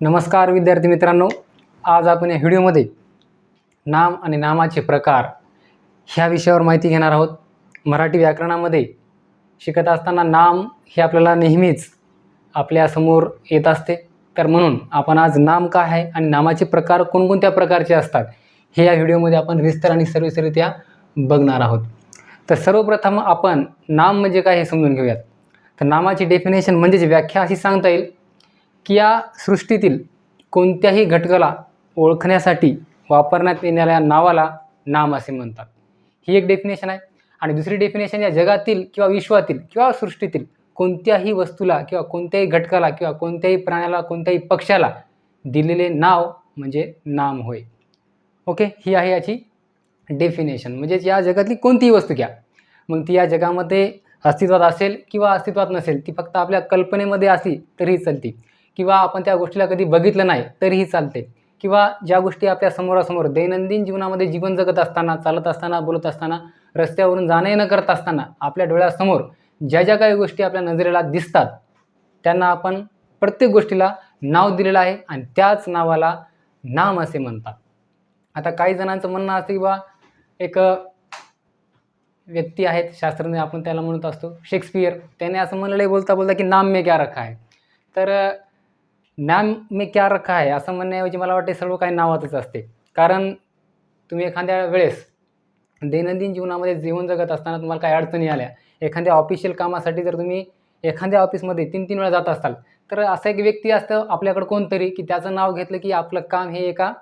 नमस्कार विद्यार्थी मित्रांनो आज आपण या व्हिडिओमध्ये नाम आणि नामाचे प्रकार ह्या विषयावर माहिती घेणार आहोत. मराठी व्याकरणामध्ये शिकत असताना नाम हे आपल्याला नेहमीच आपल्यासमोर येत असते. तर म्हणून आपण आज नाम काय आहे आणि नामाचे प्रकार कोणकोणत्या प्रकारचे असतात हे या व्हिडिओमध्ये आपण विस्तार आणि सर्विसरित्या बघणार आहोत. तर सर्वप्रथम आपण नाम म्हणजे काय हे समजून घेऊयात. तर नामाची डेफिनेशन म्हणजेच व्याख्या अशी सांगता येईल. या सृष्टीतील कोणत्याही घटकाला ओळखण्यासाठी वापरण्यात येणाऱ्या नावाला नाम असे म्हणतात. ही एक डेफिनेशन आहे. आणि दुसरी डेफिनेशन या जगातील किंवा विश्वातील किंवा सृष्टीतील कोणत्याही वस्तूला किंवा कोणत्याही घटकाला किंवा कोणत्याही प्राण्याला कोणत्याही पक्षाला दिलेले नाव म्हणजे नाम होय. ओके? ही आहे याची डेफिनेशन म्हणजेच या जगातली कोणतीही वस्तू घ्या. मग ती या जगामध्ये अस्तित्वात असेल किंवा अस्तित्वात नसेल ती फक्त आपल्या कल्पनेमध्ये असली तरीही चालते. किंवा आपण त्या गोष्टीला कधी बघितलं नाही तरीही चालते. किंवा ज्या गोष्टी आपल्या समोरासमोर दैनंदिन जीवनामध्ये जीवन जगत असताना चालत असताना बोलत असताना रस्त्यावरून जाणं येणं करत असताना आपल्या डोळ्यासमोर ज्या ज्या काही गोष्टी आपल्या नजरेला दिसतात त्यांना आपण प्रत्येक गोष्टीला नाव दिलेलं आहे आणि त्याच नावाला नाम असे म्हणतात. आता काही जणांचं म्हणणं असतं की बा एक व्यक्ती आहेत शास्त्रज्ञ आपण त्याला म्हणत असतो शेक्सपियर. त्याने असं म्हणलेलं बोलता बोलता की नाम में क्या रखा आहे तर नाम मी क्या रखा आहे असं म्हणण्याऐवजी मला वाटते सर्व काही नावातच असते. कारण तुम्ही एखाद्या वेळेस दैनंदिन जीवनामध्ये जीवन जगत असताना तुम्हाला काही अडचणी आल्या एखाद्या ऑफिशियल कामासाठी जर तुम्ही एखाद्या ऑफिसमध्ये तीन तीन वेळा जात असाल तर असं एक व्यक्ती असतं आपल्याकडं कोणतरी की त्याचं नाव घेतलं की आपलं काम हे एका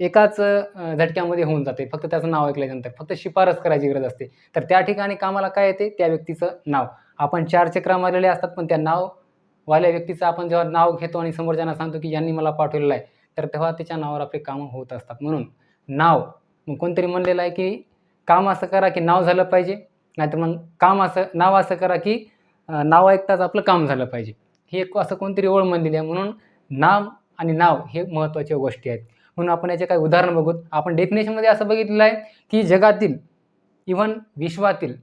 एकाच झटक्यामध्ये होऊन जाते. फक्त त्याचं नाव ऐकल्यानंतर फक्त शिफारस करायची गरज असते. तर त्या ठिकाणी कामाला काय येते? त्या व्यक्तीचं नाव. आपण चार चक्रा मारलेले असतात पण त्या नाव वाल्या व्यक्तीचं आपण जेव्हा नाव घेतो आणि समोरच्यांना सांगतो की यांनी मला पाठवलेलं आहे तर तेव्हा त्याच्या नावावर आपले कामं होत असतात. म्हणून नाव मग कोणतरी म्हणलेलं आहे की काम असं करा की नाव झालं पाहिजे नाहीतर मग काम असं नाव असं करा की नाव ऐकताच आपलं काम झालं पाहिजे. ही एक असं कोणतरी ओळ म्हणलेली आहे. म्हणून नाम आणि नाव हे महत्त्वाच्या गोष्टी आहेत. म्हणून आपण याचे काही उदाहरण बघूत आपण डेफिनेशनमध्ये असं बघितलेलं आहे की जगातील इव्हन विश्वातील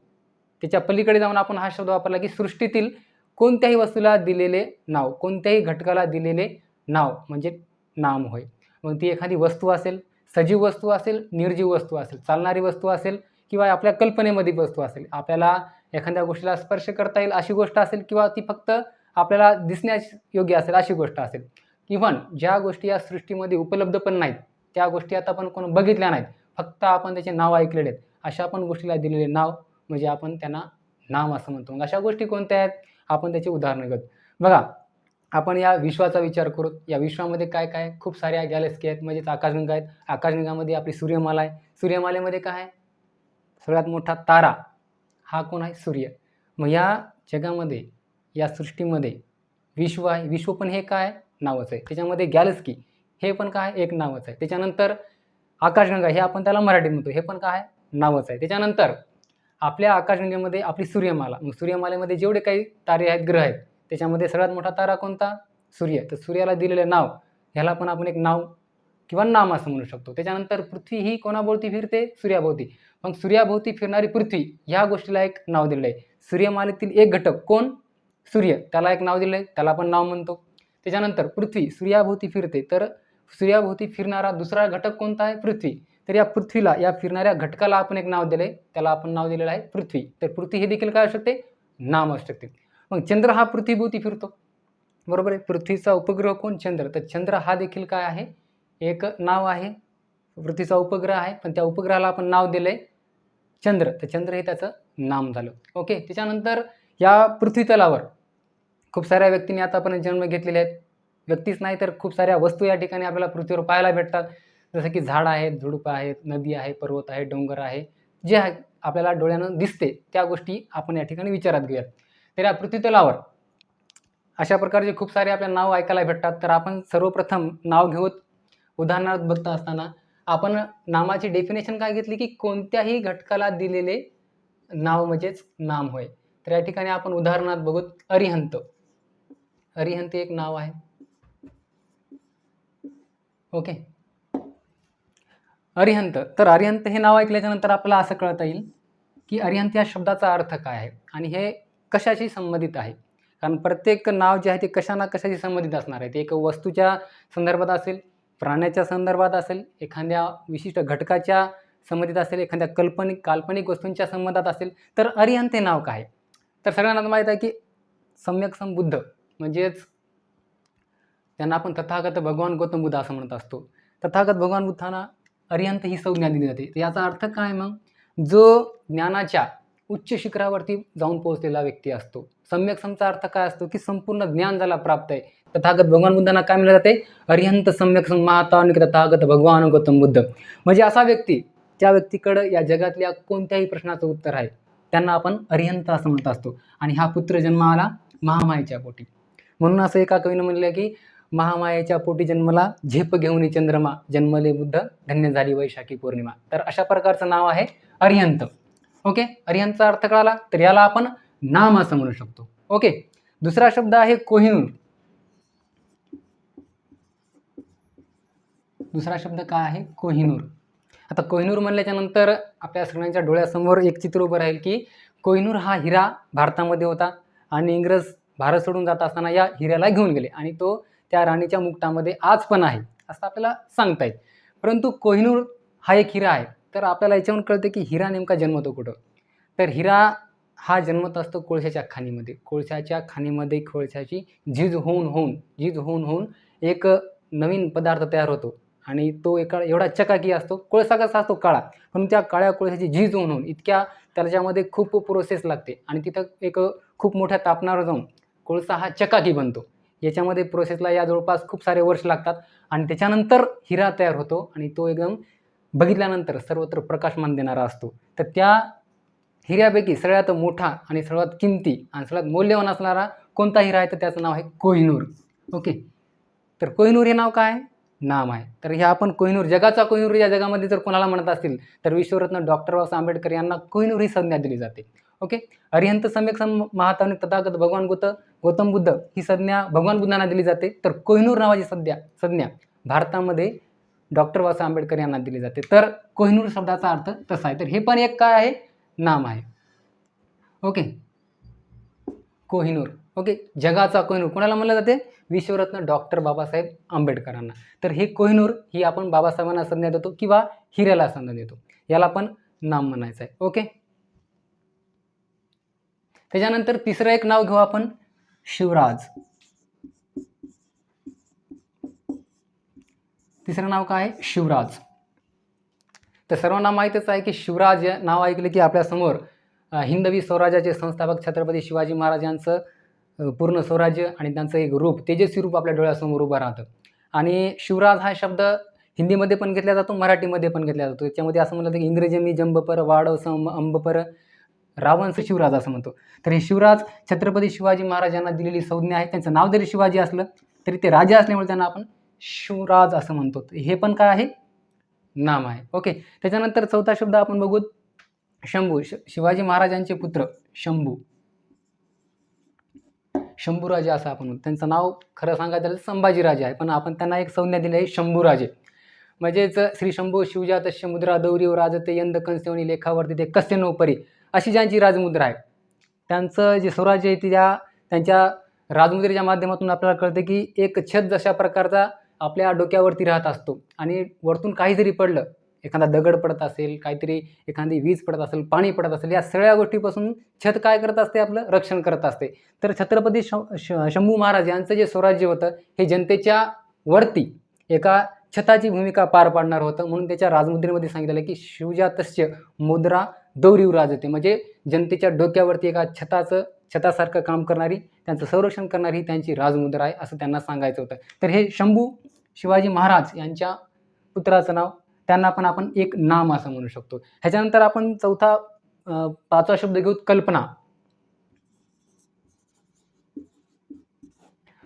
त्याच्या पलीकडे जाऊन आपण हा शब्द वापरला की सृष्टीतील कोणत्याही वस्तूला दिलेले नाव कोणत्याही घटकाला दिलेले नाव म्हणजे नाम होय. मग ती एखादी वस्तू असेल सजीव वस्तू असेल निर्जीव वस्तू असेल चालणारी वस्तू असेल किंवा आपल्या कल्पनेमध्ये वस्तू असेल आपल्याला एखाद्या गोष्टीला स्पर्श करता येईल अशी गोष्ट असेल किंवा ती फक्त आपल्याला दिसण्यास योग्य असेल अशी गोष्ट असेल. इव्हन ज्या गोष्टी या सृष्टीमध्ये उपलब्ध पण नाहीत त्या गोष्टी आता आपण कोण बघितल्या नाहीत फक्त आपण त्याचे नाव ऐकलेले आहेत अशा पण गोष्टीला दिलेले नाव म्हणजे आपण त्यांना नाम असं म्हणतो. मग अशा गोष्टी कोणत्या आहेत? आपण त्याची उदाहरणं घेऊ. बघा आपण या विश्वाचा विचार करू. या विश्वामध्ये काय काय? आहे? खूप साऱ्या गॅलेक्सी आहेत म्हणजेच आकाशगंगा आहेत. आकाशगंगामध्ये आपली सूर्यमाला आहे. सूर्यमालेमध्ये काय आहे? सगळ्यात मोठा तारा. हा कोण आहे? सूर्य. मग या जगामध्ये या सृष्टीमध्ये विश्व आहे. विश्व पण हे काय? आहे? नावच आहे. त्याच्यामध्ये गॅलेक्सी हे पण काय? आहे? एक नावच आहे. त्याच्यानंतर आकाशगंगा हे आपण त्याला मराठीत म्हणतो. हे पण काय? आहे? नावच आहे. त्याच्यानंतर आपल्या आकाशगंगेमध्ये आपली सूर्यमाला. मग सूर्यमालेमध्ये जेवढे काही तारे आहेत ग्रह आहेत त्याच्यामध्ये सगळ्यात मोठा तारा कोणता? सूर्य. तर सूर्याला दिलेलं नाव ह्याला पण आपण एक नाव किंवा नाम असं म्हणू शकतो. त्याच्यानंतर पृथ्वी ही कोणाभोवती फिरते? सूर्याभोवती. मग सूर्याभोवती फिरणारी पृथ्वी ह्या गोष्टीला एक नाव दिलेलं आहे. सूर्यमालेतील एक घटक कोण? सूर्य. त्याला एक नाव दिलं आहे. त्याला आपण नाव म्हणतो. त्याच्यानंतर पृथ्वी सूर्याभोवती फिरते. तर सूर्याभोवती फिरणारा दुसरा घटक कोणता आहे? पृथ्वी. तर या पृथ्वीला या फिरणाऱ्या घटकाला आपण एक नाव दिलं आहे त्याला आपण नाव दिलेलं आहे पृथ्वी. तर पृथ्वी हे देखील काय असू शकते? नाम असू शकते. मग चंद्र हा पृथ्वीभोवती फिरतो. बरोबर आहे? पृथ्वीचा उपग्रह कोण? चंद्र. तर चंद्र हा देखील काय आहे? एक नाव आहे. पृथ्वीचा उपग्रह आहे. पण त्या उपग्रहाला आपण नाव दिलं आहे चंद्र. तर चंद्र हे त्याचं नाम झालं. ओके? त्याच्यानंतर या पृथ्वीतलावर खूप साऱ्या व्यक्तींनी आतापर्यंत जन्म घेतलेले आहेत. व्यक्तीच नाही तर खूप साऱ्या वस्तू या ठिकाणी आपल्याला पृथ्वीवर पाहायला भेटतात. जसं की झाड आहेत झुडुपं आहेत नदी आहे पर्वत आहे डोंगर आहे जे आहे आपल्याला डोळ्यानं दिसते त्या गोष्टी आपण या ठिकाणी विचारात घेऊयात. तर या पृथ्वीतलावर अशा प्रकारचे खूप सारे आपल्या नाव ऐकायला भेटतात. तर आपण सर्वप्रथम नाव घेऊत उदाहरणार्थ बघता असताना आपण नामाची डेफिनेशन काय घेतली की कोणत्याही घटकाला दिलेले नाव म्हणजेच नाम होय. तर या ठिकाणी आपण उदाहरणार्थ बघूत अरिहंत. अरिहंत एक नाव आहे. ओके? अरिहंत. तर अरिहंत हे नाव ऐकल्याच्यानंतर आपल्याला असं कळता येईल की अरिहंत या शब्दाचा अर्थ काय आहे आणि हे कशाशी संबंधित आहे? कारण प्रत्येक नाव जे आहे ते कशा ना कशाशी संबंधित असणार आहे? ते एक वस्तूच्या संदर्भात असेल प्राण्याच्या संदर्भात असेल एखाद्या विशिष्ट घटकाच्या संबंधित असेल एखाद्या कल्पनिक काल्पनिक वस्तूंच्या संबंधात असेल तर अरिहंत हे नाव काय आहे? तर सगळ्यांना माहीत आहे की सम्यक संबुद्ध म्हणजेच त्यांना आपण तथागत भगवान गौतम बुद्ध असं म्हणत असतो. तथागत भगवान बुद्धांना अरिहंत ही संज्ञा दिली जाते. तर याचा अर्थ काय मग? जो ज्ञानाच्या उच्च शिखरावरती जाऊन पोहोचलेला व्यक्ती असतो. सम्यक समचा अर्थ काय असतो? की संपूर्ण ज्ञान ज्याला प्राप्त आहे. तथागत भगवान बुद्धांना काय म्हणलं जाते? अरिहंत सम्यक सम तथागत भगवान गौतम बुद्ध. म्हणजे असा व्यक्ती त्या व्यक्तीकडं या जगातल्या कोणत्याही प्रश्नाचं उत्तर आहे. त्यांना आपण अरिहंत असं म्हणत असतो. आणि हा पुत्र जन्माला महामायेच्या पोटी. म्हणून असं एका कवीनं म्हणलं की महामायेच्या पोटी जन्मला झेप घेऊन चंद्रमा जन्मले बुद्ध धन्य झाली वैशाखी पौर्णिमा. तर अशा प्रकारचं नाव आहे अरिहंत. ओके? अरिहंतचा अर्थ कळाला? तर याला आपण नाम असं म्हणू शकतो. ओके? दुसरा शब्द आहे कोहिनूर. दुसरा शब्द काय आहे? कोहिनूर. आता कोहिनूर म्हणल्याच्या नंतर आपल्या सगळ्यांच्या डोळ्यासमोर एक चित्र उभं राहील की कोहिनूर हा हिरा भारतामध्ये होता आणि इंग्रज भारत सोडून जात असताना या हिऱ्याला घेऊन गेले आणि तो त्या राणीच्या मुक्तामध्ये आज पण आहे असं आपल्याला सांगता येईल. परंतु कोहिनूर हा एक हिरा आहे. तर आपल्याला याच्यावरून कळतं की हिरा नेमका जन्मतो कुठं? तर हिरा हा जन्मत असतो कोळशाच्या खाणीमध्ये. कोळशाच्या खाणीमध्ये कोळशाची झीज होऊन होऊन झीज होऊन होऊन एक नवीन पदार्थ तयार होतो. आणि तो एका एवढा चकाकी असतो. कोळसा कसा असतो? काळा. पण त्या काळ्या कोळशाची झीज होऊन होऊन इतक्या त्याच्यामध्ये खूप प्रोसेस लागते. आणि तिथं एक खूप मोठ्या तापणावर जाऊन कोळसा हा चकाकी बनतो. याच्यामध्ये प्रोसेसला या जवळपास खूप सारे वर्ष लागतात. आणि त्याच्यानंतर हिरा तयार होतो आणि तो एकदम बघितल्यानंतर सर्वत्र प्रकाशमान देणारा असतो. तर त्या हिऱ्यापैकी सगळ्यात मोठा आणि सर्वात किमती आणि सगळ्यात मौल्यवान असणारा कोणता हिरा आहे? तर त्याचं नाव आहे कोहिनूर. ओके. तर कोहिनूर हे नाव काय नाम आहे. तर ह्या आपण कोहिनूर जगाचा कोहिनूर या जगामध्ये जर कोणाला म्हणत असतील तर विश्वरत्न डॉक्टर बाबासाहेब आंबेडकर यांना कोहिनूर ही संज्ञा दिली जाते. ओके अरिहंत सम्यक सम महातावनी तथागत भगवान गुत गौतम बुद्ध ही संज्ञा भगवान बुद्धांना दिली जाते. तर कोहिनूर नावाची सध्या संज्ञा भारतामध्ये डॉक्टर बाबासाहेब आंबेडकर यांना दिली जाते. तर कोहिनूर शब्दाचा अर्थ तसा आहे. तर हे पण एक काय आहे? नाम आहे. ओके कोहिनूर. ओके जगाचा कोहिनूर. कोणाला म्हणलं जाते? विश्वरत्न डॉक्टर बाबासाहेब आंबेडकरांना. तर हे कोहिनूर ही आपण बाबासाहेबांना संज्ञा देतो किंवा हिऱ्याला संज्ञा देतो. याला पण नाम म्हणायचं आहे. ओके त्याच्यानंतर तिसरं एक नाव घेऊ आपण. शिवराज. तिसरं नाव काय? आहे शिवराज. तर सर्वांना माहीतच आहे की शिवराज या नाव ऐकलं की आपल्यासमोर हिंदवी स्वराज्याचे संस्थापक छत्रपती शिवाजी महाराजांचं पूर्ण स्वराज्य आणि त्यांचं एक रूप तेजस्वी रूप आपल्या डोळ्यासमोर उभं राहतं. आणि शिवराज हा शब्द हिंदीमध्ये पण घेतला जातो मराठीमध्ये पण घेतला जातो. त्याच्यामध्ये असं म्हणलं की इंग्रजी मी जंबपर वाडव सम अंबपर रावणचं शिवराज असं म्हणतो. तर हे शिवराज छत्रपती शिवाजी महाराजांना दिलेली संज्ञा आहे. त्यांचं नाव जरी शिवाजी असलं तरी ते राजा असल्यामुळे त्यांना आपण शिवराज असं म्हणतो. हे पण काय आहे? नाम आहे. ओके. त्याच्यानंतर चौथा शब्द आपण बघू. शंभू श शिवाजी महाराजांचे पुत्र शंभू. शंभूराजे असं आपण म्हणतो. त्यांचं नाव खरं सांगायचं झालं संभाजीराजे आहे. पण आपण त्यांना एक संज्ञा दिली आहे शंभूराजे. म्हणजेच श्री शंभू शिवजात समुद्रा दौरीव राजते यंद कंसेवणी लेखावरती ते कस्य नोपरी अशी ज्यांची राजमुद्रा आहे. त्यांचं जे स्वराज्य आहे त्या त्यांच्या राजमुद्रेच्या माध्यमातून आपल्याला कळतं की एक छत जशा प्रकारचा आपल्या डोक्यावरती राहत असतो आणि वरतून काही जरी पडलं एखादा दगड पडत असेल काहीतरी एखादी वीज पडत असेल पाणी पडत असेल या सगळ्या गोष्टीपासून छत काय करत असते आपलं? रक्षण करत असते. तर छत्रपती श श- शंभू महाराज यांचं जे स्वराज्य होतं हे जनतेच्या वरती एका छताची भूमिका पार पाडणार होतं. म्हणून त्याच्या राजमुद्रेमध्ये सांगितलं की शिवजातस्य मुद्रा दौरीव होते. म्हणजे जनतेच्या डोक्यावरती एका छताचं छतासारखं काम करणारी त्यांचं संरक्षण करणारी ही त्यांची राजमुद्रा आहे असं त्यांना सांगायचं होतं. तर हे शंभू शिवाजी महाराज यांच्या पुत्राचं नाव त्यांना पण आपण एक नाम असं म्हणू शकतो. ह्याच्यानंतर आपण चौथा पाचवा शब्द घेऊ कल्पना.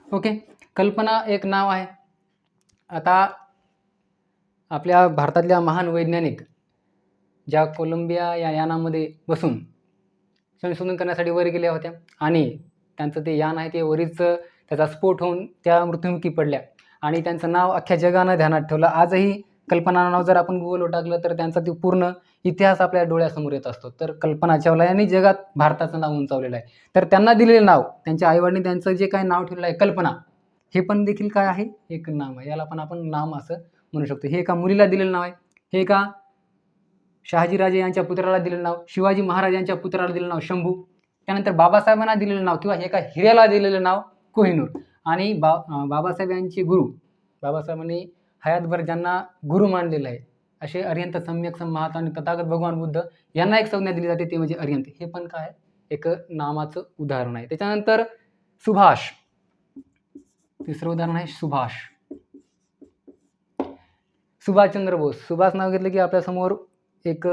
ओके कल्पना एक नाव आहे. आता आपल्या भारतातल्या महान वैज्ञानिक ज्या कोलंबिया या यानामध्ये बसून संशोधन करण्यासाठी वर गेल्या होत्या आणि त्यांचं ते यान आहे ते वरीच त्याचा स्फोट होऊन त्या मृत्युमुखी पडल्या. आणि त्यांचं नाव अख्ख्या जगानं ध्यानात ठेवलं. आजही कल्पना नाव जर आपण गुगलवर टाकलं तर त्यांचा ते पूर्ण इतिहास आपल्या डोळ्यासमोर येत असतो. तर कल्पना चावला यांनी जगात भारताचं नाव उंचावलेलं आहे. तर त्यांना दिलेलं नाव त्यांच्या आईवडिलांनी त्यांचं जे काय नाव ठेवलं आहे कल्पना हे पण देखील काय आहे? एक नाम आहे. याला पण आपण नाम असं म्हणू शकतो. हे एका मुलीला दिलेलं नाव आहे. हे एका शहाजीराजे यांच्या पुत्राला दिलेलं नाव शिवाजी महाराज यांच्या पुत्राला दिलेलं नाव शंभू त्यानंतर बाबासाहेबांना दिलेलं नाव किंवा एका हिऱ्याला दिलेलं नाव कोहिनूर. आणि बा बाबासाहेब यांचे गुरु बाबासाहेबांनी हयातभर ज्यांना गुरु मानलेलं आहे असे अर्यंत सम्यक संमहात आणि तथागत भगवान बुद्ध यांना एक संज्ञा दिली जाते ते म्हणजे अर्यंत. हे पण काय? एक नामाचं उदाहरण आहे. त्याच्यानंतर सुभाष. तिसरं उदाहरण आहे सुभाष. सुभाषचंद्र बोस. सुभाष नाव घेतलं की आपल्यासमोर एक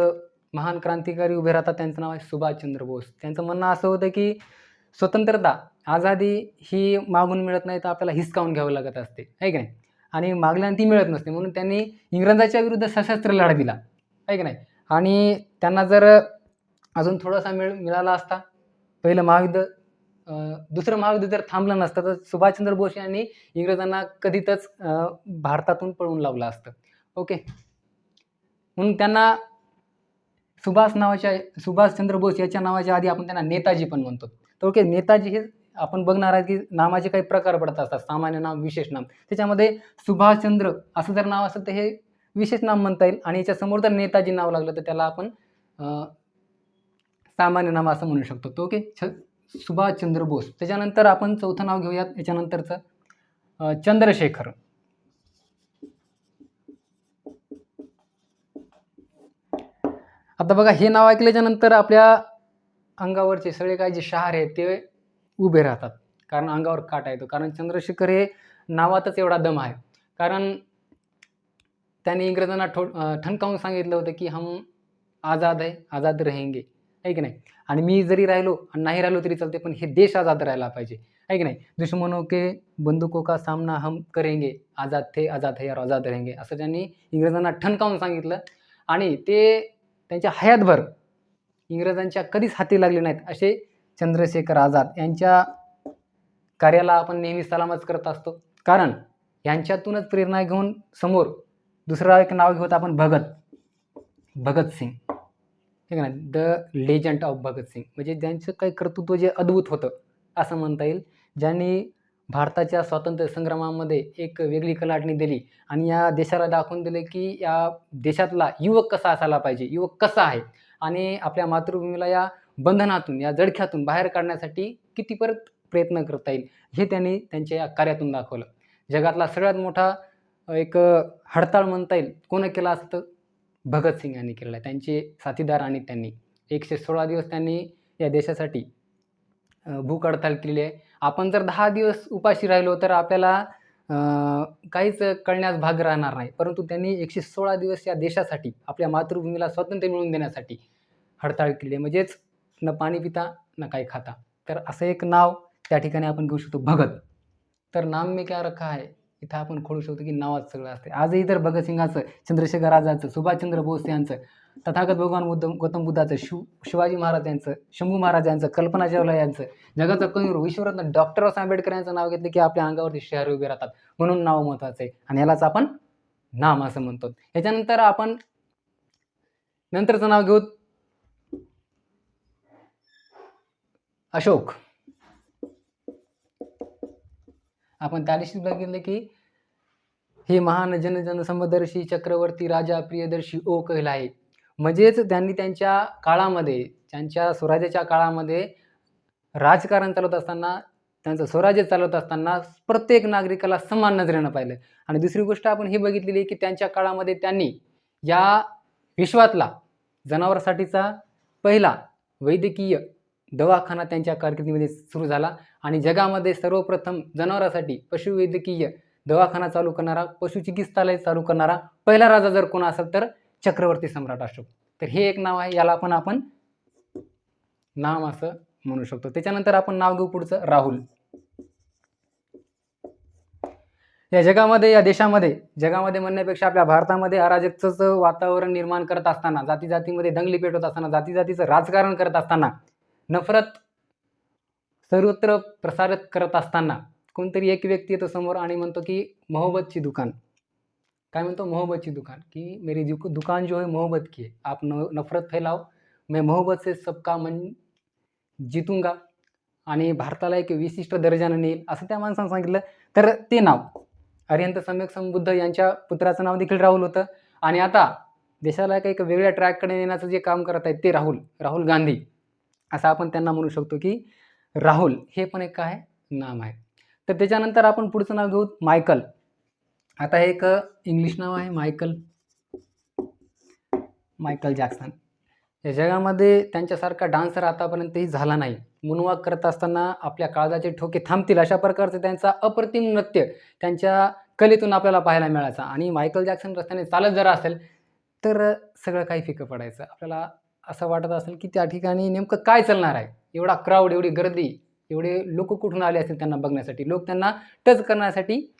महान क्रांतिकारी उभे राहतात. त्यांचं नाव आहे सुभाषचंद्र बोस. त्यांचं म्हणणं असं होतं की स्वतंत्रता आझादी ही मागून मिळत नाही तर आपल्याला हिसकावून घ्यावं लागत असते. आहे की नाही? आणि मागल्यानं ती मिळत नसते. म्हणून त्यांनी इंग्रजाच्या विरुद्ध सशस्त्र लढा दिला. आहे की नाही? आणि त्यांना जर अजून थोडासा मिळ मिळाला असता पहिलं महायुद्ध दुसरं महायुद्ध जर थांबलं नसतं तर सुभाषचंद्र बोस यांनी इंग्रजांना कधीतच भारतातून पळवून लावलं असतं. ओके? म्हणून त्यांना सुभाष नावाच्या सुभाषचंद्र बोस याच्या नावाच्या आधी आपण त्यांना नेताजी पण म्हणतो. तर ओके नेताजी हे आपण बघणार आहात की नामाचे काही प्रकार पडत असतात सामान्य नाम विशेष नाम. त्याच्यामध्ये सुभाषचंद्र असं जर नाव असेल तर हे विशेष नाम म्हणता येईल आणि याच्यासमोर जर नेताजी नाव लागलं तर त्याला आपण सामान्य नाम असं म्हणू शकतो. तो ओके छ सुभाषचंद्र बोस. त्याच्यानंतर आपण चौथं नाव घेऊयात. याच्यानंतरचं चंद्रशेखर. आता बघा हे नाव ऐकल्याच्या नंतर आपल्या अंगावरचे सगळे काय जे शहार आहेत ते उभे राहतात. कारण अंगावर काटा येतो. कारण चंद्रशेखर हे नावातच एवढा दम आहे. कारण त्यांनी इंग्रजांना ठो ठणकावून सांगितलं होतं की हम आझाद आहे आझाद रहेंगे. आहे की नाही? आणि मी जरी राहिलो आणि नाही राहिलो तरी चालते पण हे देश आझाद राहायला पाहिजे. आहे की नाही? दुश्मनों के बंदुको का सामना हम करेंगे. आझाद थे आझाद है यार आझाद रहेंगे. असं त्यांनी इंग्रजांना ठणकावून सांगितलं. आणि ते त्यांच्या हयातभर इंग्रजांच्या कधीच हाती लागले नाहीत असे चंद्रशेखर आझाद यांच्या कार्याला आपण नेहमी सलामच करत असतो. कारण यांच्यातूनच प्रेरणा घेऊन समोर दुसरा एक नाव घेऊत आपण भगत. भगतसिंग ठीक आहे ना? द लेजंड ऑफ भगतसिंग म्हणजे ज्यांचं काही कर्तृत्व जे अद्भुत होतं असं म्हणता येईल. ज्यांनी भारताच्या स्वातंत्र्य संग्रामामध्ये एक वेगळी कलाटणी दिली. आणि या देशाला दाखवून दिले की या देशातला युवक कसा असायला पाहिजे युवक कसा आहे? आणि आपल्या मातृभूमीला या बंधनातून या जडख्यातून बाहेर काढण्यासाठी किती परत प्रयत्न करता येईल हे त्यांनी त्यांच्या या कार्यातून दाखवलं. जगातला सगळ्यात मोठा एक हडताळ म्हणता येईल कोणं केला असतं भगतसिंग यांनी केलेला आहे. त्यांचे साथीदार आणि त्यांनी एकशे सोळा दिवस त्यांनी या देशासाठी भूक हडताल केलेली आहे. आपण जर दहा दिवस उपाशी राहिलो तर आपल्याला काहीच कळण्यास भाग राहणार नाही. परंतु त्यांनी एकशे सोळा दिवस या देशासाठी आपल्या मातृभूमीला स्वातंत्र्य मिळवून देण्यासाठी हडताळ केली. म्हणजेच न पाणी पिता न काही खाता. तर असं एक नाव त्या ठिकाणी आपण घेऊ शकतो भगत. तर नाम में क्या रखा आहे. इथं आपण खोडू शकतो की नावात सगळं असते आजही तर भगतसिंगाचं चंद्रशेखर आझादचं सुभाषचंद्र बोस यांचं तथागत भगवान बुद्ध गौतम बुद्धाचं शिव शिवाजी महाराज यांचं शंभू महाराज यांचं कल्पना चावला यांचं जगाचं कवीर विश्वरत्न डॉक्टर बाबासाहेब आंबेडकर यांचं नाव घेतलं की आपल्या अंगावरती शहर उभे राहतात. म्हणून नाव महत्त्वाचं आहे. आणि यालाच आपण नाम असं म्हणतो. याच्यानंतर आपण नंतरचं नाव घेऊ. अशोक. आपण त्या दिवशी बघितलं की हे महान जनजन समदर्शी चक्रवर्ती राजा प्रियदर्शी ओ कहलाय म्हणजेच त्यांनी त्यांच्या काळामध्ये त्यांच्या स्वराज्याच्या काळामध्ये राजकारण चालवत असताना त्यांचं स्वराज्य चालवत असताना प्रत्येक नागरिकाला समान नजरेनं पाहिलं. आणि दुसरी गोष्ट आपण ही बघितलेली आहे की त्यांच्या काळामध्ये त्यांनी या विश्वातला जनावरांसाठीचा पहिला वैद्यकीय दवाखाना त्यांच्या कारकिर्दीमध्ये सुरू झाला. आणि जगामध्ये सर्वप्रथम जनावरांसाठी पशुवैद्यकीय दवाखाना चालू करणारा पशुचिकित्सालय चालू करणारा पहिला राजा जर कोण असेल तर चक्रवर्ती सम्राट अशोक. तर हे एक नाव आहे याला पण आपण नाम असं म्हणू शकतो. त्याच्यानंतर आपण नाव घेऊ पुढचं राहुल. या जगामध्ये या देशामध्ये जगामध्ये म्हणण्यापेक्षा आपल्या भारतामध्ये अराजकचं वातावरण निर्माण करत असताना जाती जातीमध्ये दंगली पेटवत असताना जाती जातीचं राजकारण करत असताना नफरत सर्वत्र प्रसारित करत असताना कोणतरी एक व्यक्ती येतो समोर आणि म्हणतो की मोहब्बतची दुकान. काय म्हणतो मोहब्बतची दुकान. की मेरी दुक दुकान जो है मोहब्बत की है. आप न नफरत फैलाव मैं मोहब्बत से सबका मन जितूंगा. आणि भारताला एक विशिष्ट दर्जानं नेईल असं त्या माणसानं सांगितलं. तर ते नाव अरिहंत सम्यक संबुद्ध यांच्या पुत्राचं नाव देखील राहुल होतं. आणि आता देशाला एक वेगळ्या ट्रॅककडे नेण्याचं जे काम करत आहेत ते राहुल राहुल गांधी. असं आपण त्यांना म्हणू शकतो की राहुल हे पण एक काय? नाम आहे. तर त्याच्यानंतर आपण पुढचं नाव घेऊ मायकल. आता हे एक इंग्लिश नाव आहे मायकल. Michael Jackson. या जगामध्ये त्यांच्यासारखा डान्सर आतापर्यंतही झाला नाही. मुनवाक करत असताना आपल्या काळजाचे ठोके थांबतील अशा प्रकारचं त्यांचा अप्रतिम नृत्य त्यांच्या कलेतून आपल्याला पाहायला मिळायचं. आणि मायकल जॅक्सन रस्त्याने चालत जर असेल तर सगळं काही फिकं पडायचं. आपल्याला असं वाटत असेल की त्या ठिकाणी नेमकं काय चालणार आहे? एवढा क्राऊड एवढी गर्दी एवढे लोक कुठून आले असतील त्यांना बघण्यासाठी? लोक त्यांना टच करण्यासाठी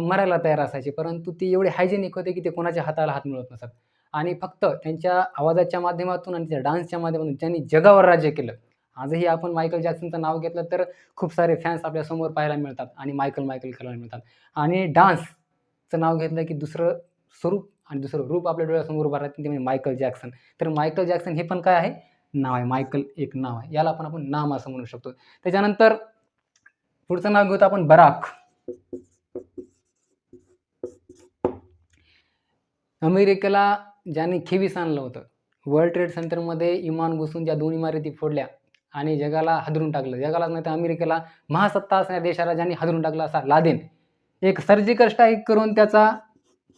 मरायला तयार असायचे. परंतु ती एवढे हायजेनिक होते की ते कोणाच्या हाताला हात मिळत नसत. आणि फक्त त्यांच्या आवाजाच्या माध्यमातून आणि त्या डान्सच्या माध्यमातून त्यांनी जगावर राज्य केलं आजही आपण मायकल जॅक्सनचं नाव घेतलं तर खूप सारे फॅन्स आपल्यासमोर पाहायला मिळतात आणि मायकल मायकल करायला मिळतात. आणि डान्सचं नाव घेतलं की दुसरं स्वरूप आणि दुसरं रूप आपल्या डोळ्यासमोर उभं राहते ते म्हणजे मायकल जॅक्सन तर मायकल जॅक्सन हे पण काय आहे? नाव आहे. मायकल एक नाव आहे. याला पण आपण नाम असं म्हणू शकतो. त्याच्यानंतर पुढचं नाव घेऊत आपण बराक अमेरिकेला ज्याने खेवीस आणलं होतं. वर्ल्ड ट्रेड सेंटरमध्ये इमान घुसून ज्या दोन इमारती फोडल्या आणि जगाला हादरून टाकलं. जगालाच नाही तर अमेरिकेला महासत्ता असणाऱ्या देशाला ज्यांनी हादरून टाकला असा लादेन. एक सर्जिकल स्ट्राईक करून त्याचा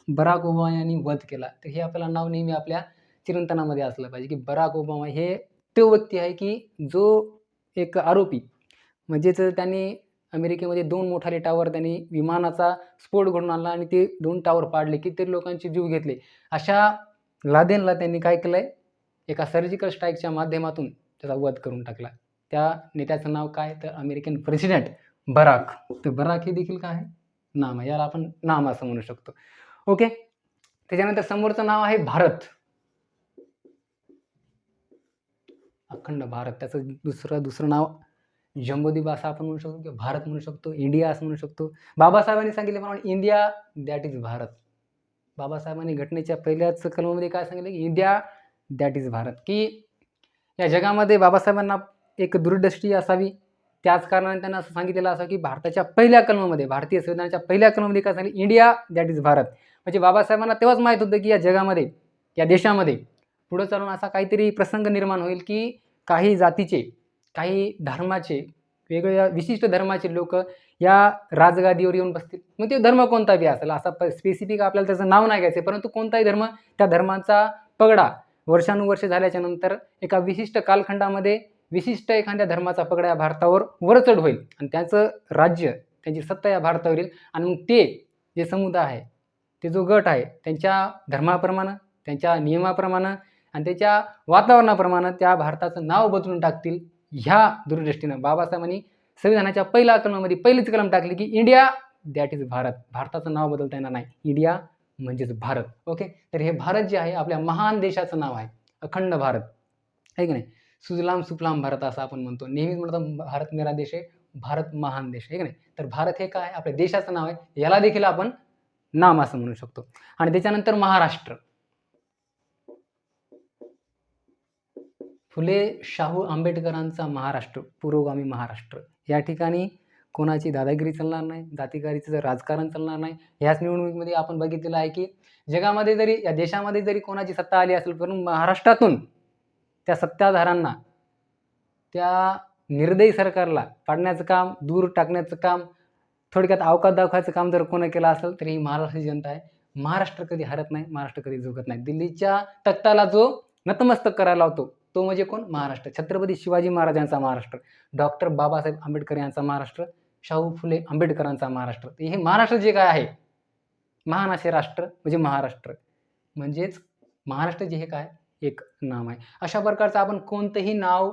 बराक ओबामा यांनी वध केला. तर हे आपल्याला नाव नेहमी आपल्या चिरंतनामध्ये असलं पाहिजे की बराक ओबामा हे तो व्यक्ती आहे की जो एक आरोपी. म्हणजेच त्यांनी अमेरिकेमध्ये दोन मोठाले टावर त्यांनी विमानाचा स्फोट घडून आणला आणि ते दोन टावर पाडले. किती लोकांचे जीव घेतले. अशा लादेनला त्यांनी काय केलं आहे एका सर्जिकल स्ट्राईकच्या माध्यमातून त्याचा वध करून टाकला. त्या नेत्याचं नाव काय? तर अमेरिकन प्रेसिडेंट बराक. तर बराक हे देखील काय आहे? नाम आहे. याला आपण नाम असं म्हणू शकतो. ओके त्याच्यानंतर समोरचं नाव आहे भारत. अखंड भारत. त्याचं दुसरं दुसरं नाव जम्बोद्वीप असं आपण म्हणू शकतो किंवा भारत म्हणू शकतो इंडिया असं म्हणू शकतो. बाबासाहेबांनी सांगितल्याप्रमाणे इंडिया दॅट इज भारत. बाबासाहेबांनी घटनेच्या पहिल्याच कलमामध्ये काय सांगितलं की इंडिया दॅट इज भारत. की या जगामध्ये बाबासाहेबांना एक दूरदृष्टी असावी. त्याच कारणाने त्यांना असं सांगितलेलं असं की भारताच्या पहिल्या कलमामध्ये भारतीय संविधानाच्या पहिल्या कलमामध्ये काय सांगितलं? India that is Bharat. म्हणजे बाबासाहेबांना तेव्हाच माहीत होतं की या जगामध्ये या देशामध्ये पुढं चालून असा काहीतरी प्रसंग निर्माण होईल की काही जातीचे काही धर्माचे वेगवेगळ्या विशिष्ट धर्माचे लोक या राजगादीवर येऊन बसतील. मग ते धर्म कोणता बी असेल? असा प स्पेसिफिक आपल्याला त्याचं नाव नाही घ्यायचं परंतु कोणताही धर्म त्या धर्माचा पगडा वर्षानुवर्ष झाल्याच्यानंतर एका विशिष्ट कालखंडामध्ये विशिष्ट एखाद्या धर्माचा पगडा या भारतावर वरचढ होईल. आणि त्याचं राज्य त्यांची सत्ता या भारतावर येईल. आणि मग ते जे समुदाय आहे ते जो गट आहे त्यांच्या धर्माप्रमाणे त्यांच्या नियमाप्रमाणे आणि त्याच्या वातावरणाप्रमाणे त्या भारताचं नाव बदलून टाकतील. ह्या दूरदृष्टीनं बाबासाहेबांनी संविधानाच्या पहिल्या कलमामध्ये पहिलीच कलम टाकली की इंडिया दॅट इज भारत. भारताचं नाव बदलता येणार नाही. इंडिया म्हणजेच भारत. ओके तर हे भारत जे आहे आपल्या महान देशाचं नाव आहे. अखंड भारत. आहे की नाही? सुजलाम सुफलाम भारत असं आपण म्हणतो. नेहमीच म्हणतो भारत मेरा देश आहे भारत महान देश आहे. की नाही? तर भारत हे काय? आहे? आपल्या देशाचं नाव आहे. याला देखील आपण नाम असं म्हणू शकतो. आणि त्याच्यानंतर महाराष्ट्र. फुले शाहू आंबेडकरांचा महाराष्ट्र पुरोगामी महाराष्ट्र. या ठिकाणी कोणाची दादागिरी चालणार नाही जातीगारीचं राजकारण चालणार नाही ह्याच निवडणुकीमध्ये आपण बघितलेलं आहे की जगामध्ये जरी या देशामध्ये जरी कोणाची सत्ता आली असेल पण महाराष्ट्रातून त्या सत्ताधारांना त्या निर्दयी सरकारला पाडण्याचं काम दूर टाकण्याचं काम थोडक्यात अवकात दाखवायचं काम जर कोणा केलं असेल तर ही महाराष्ट्राची जनता आहे. महाराष्ट्र कधी हरत नाही महाराष्ट्र कधी झुकत नाही. दिल्लीच्या तख्ताला जो नतमस्तक करायला लावतो तो म्हणजे कोण? महाराष्ट्र. छत्रपती शिवाजी महाराजांचा महाराष्ट्र. डॉक्टर बाबासाहेब आंबेडकर यांचा महाराष्ट्र. शाहू फुले आंबेडकरांचा महाराष्ट्र. हे महाराष्ट्र जे काय आहे? महान असे राष्ट्र म्हणजे महाराष्ट्र. म्हणजेच महाराष्ट्र जे हे काय? एक नाम आहे. अशा प्रकारचं आपण कोणतंही नाव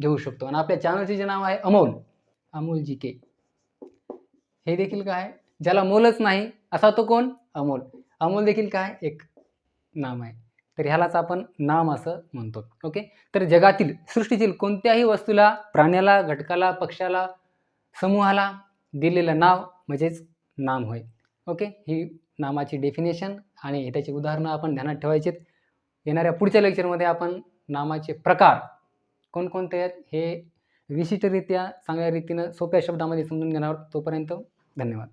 घेऊ शकतो. आणि आपल्या चॅनलचे जे नाव आहे अमोल. अमोल जी के हे देखील काय? ज्याला मोलच नाही असा तो कोण? अमोल. अमोल देखील काय? एक नाम आहे. तर ह्यालाच आपण नाम असं म्हणतो. ओके? तर जगातील सृष्टीतील कोणत्याही वस्तूला प्राण्याला घटकाला पक्षाला समूहाला दिलेलं नाव म्हणजेच नाम होय. ओके? ही नामाची डेफिनेशन आणि त्याची उदाहरणं आपण ध्यानात ठेवायची येणाऱ्या पुढच्या लेक्चरमध्ये आपण नामाचे प्रकार कोणकोणते आहेत हे विशिष्टरित्या चांगल्या रीतीनं सोप्या शब्दामध्ये समजून घेणार आहोत. तोपर्यंत धन्यवाद.